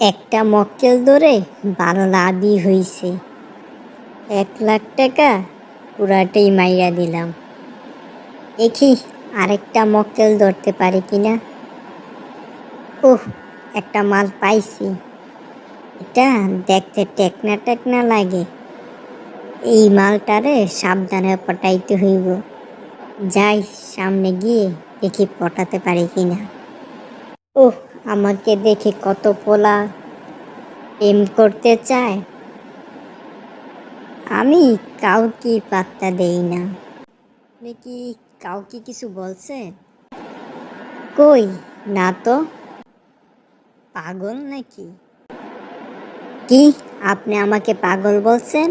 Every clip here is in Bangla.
একটা মক্কেল ধরে ভালো লাভই হইছে। এক লাখ টাকা পুরাটাই মাইরা দিলাম। দেখি আরেকটা মক্কেল ধরতে পারি কিনা। ওহ একটা মাল পাইছি। এটা দেখতে টেকনা টেকনা লাগে। এই মালটারে সাবধানে পটাইতে হইব। যাই, সামনে গিয়ে দেখি পটাতে পারি কিনা। ওহ আমাকে দেখে কত পোলা প্রেম করতে চায়। আমি কাউকে পাত্তা দেই না। আপনি কি কাউকে কিছু বলছেন? কই, না তো। পাগল নাকি? কি, আপনি আমাকে পাগল বলছেন?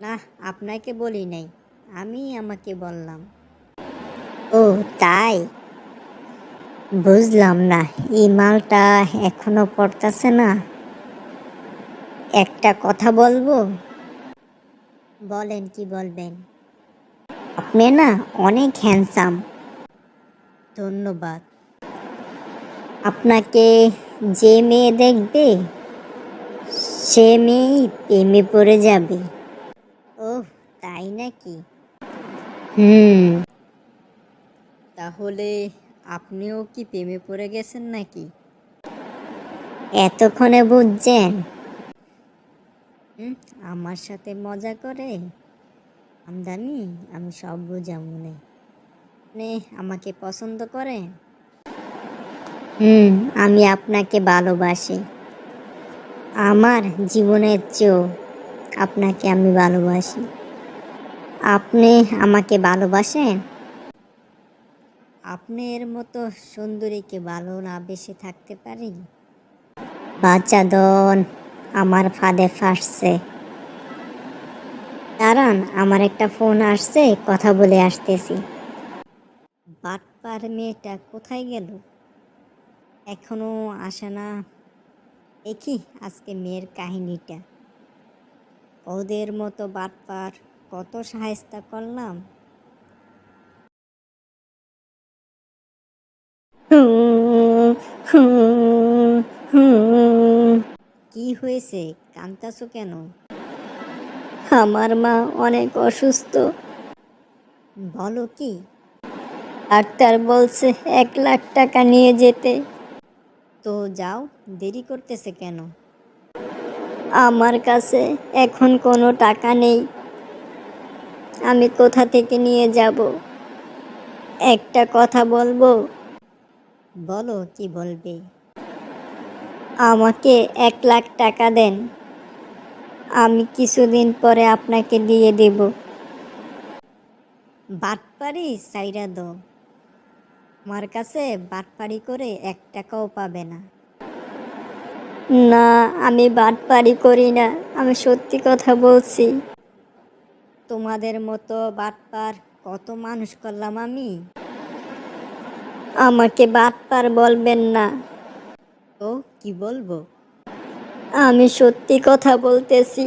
না, আপনাকে বলি নাই, আমি আমাকে বললাম। ও, তাই? বুঝলাম না, এই মালটা এখনও পড়তেছে না। একটা কথা বলব? বলেন কি বলবেন? আপনি না অনেক হ্যান্ডসাম ধন্যবাদ। আপনাকে যে মেয়ে দেখবে, সে মেয়েই প্রেমে পড়ে যাবে। ও তাই নাকি? হুম। তাহলে আপনিও কি প্রেমে পড়ে গেছেন নাকি? এতক্ষণে বুঝছেন? আমার সাথে মজা করে? আমদানি, আমি সব বুঝা মনে। আপনি আমাকে পছন্দ করেন? হুম, আমি আপনাকে ভালোবাসি। আমার জীবনের চেয়েও আপনাকে আমি ভালোবাসি। আপনি আমাকে ভালোবাসেন? আপনার মতো সুন্দরীকে ভালো না বেশি থাকতে পারি বাচ্চা দন আমার ফাঁদে ফাঁসছে। দাঁড়ান, আমার একটা ফোন আসছে, কথা বলে আসতেছি। বাটপার মেয়েটা কোথায় গেল? এখনও আসে না। দেখি আজকে মেয়ের কাহিনীটা। ওদের মতো বাটপার, কত সাহায্য করলাম। কি হয়েছে? কান্তাছো কেন? আমার মা অনেক অসুস্থ। বলো কি? ডাক্তার বলছে এক লাখ টাকা নিয়ে যেতে। তো যাও, দেরি করতেছে কেন? আমার কাছে এখন কোনো টাকা নেই। আমি কোথা থেকে নিয়ে যাব? একটা কথা বলব? বলো কি বলবে? আমাকে এক লাখ টাকা দেন। আমি কিছুদিন পরে আপনাকে দিয়ে দেব। বাটপারি সাইরা দো আমার কাছে বাটপারি করে এক টাকাও পাবে না। না, আমি বাটপারি করি না। আমি সত্যি কথা বলছি। তোমাদের মতো বাটপার কত মানুষ করলাম আমি? আমাকে বাটপার বলবেন না। তো কি বলব? আমি সত্যি কথা বলতেছি।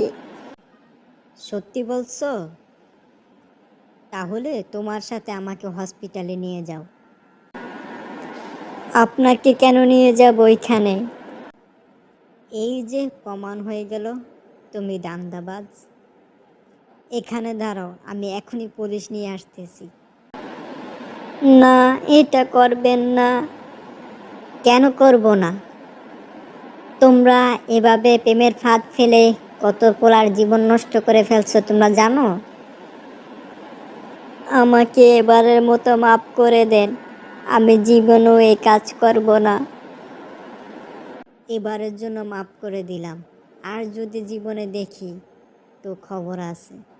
সত্যি বলছো? তাহলে তোমার সাথে আমাকে হসপিটালে নিয়ে যাও। আপনাকে কেন নিয়ে যাব ওইখানে এই যে প্রমাণ হয়ে গেল তুমি দান্দাবাজ। এখানে দাঁড়াও আমি এখনই পুলিশ নিয়ে আসতেছি। না, এটা করবেন না। কেন করব না? তোমরা এভাবে প্রেমের ফাঁদ ফেলে কত পোলার জীবন নষ্ট করে ফেলছো, তোমরা জানো? আমাকে এবারের মতো মাফ করে দেন। আমি জীবনেও এই কাজ করব না। এবারের জন্য মাফ করে দিলাম। আর যদি জীবনে দেখি, তো খবর আছে।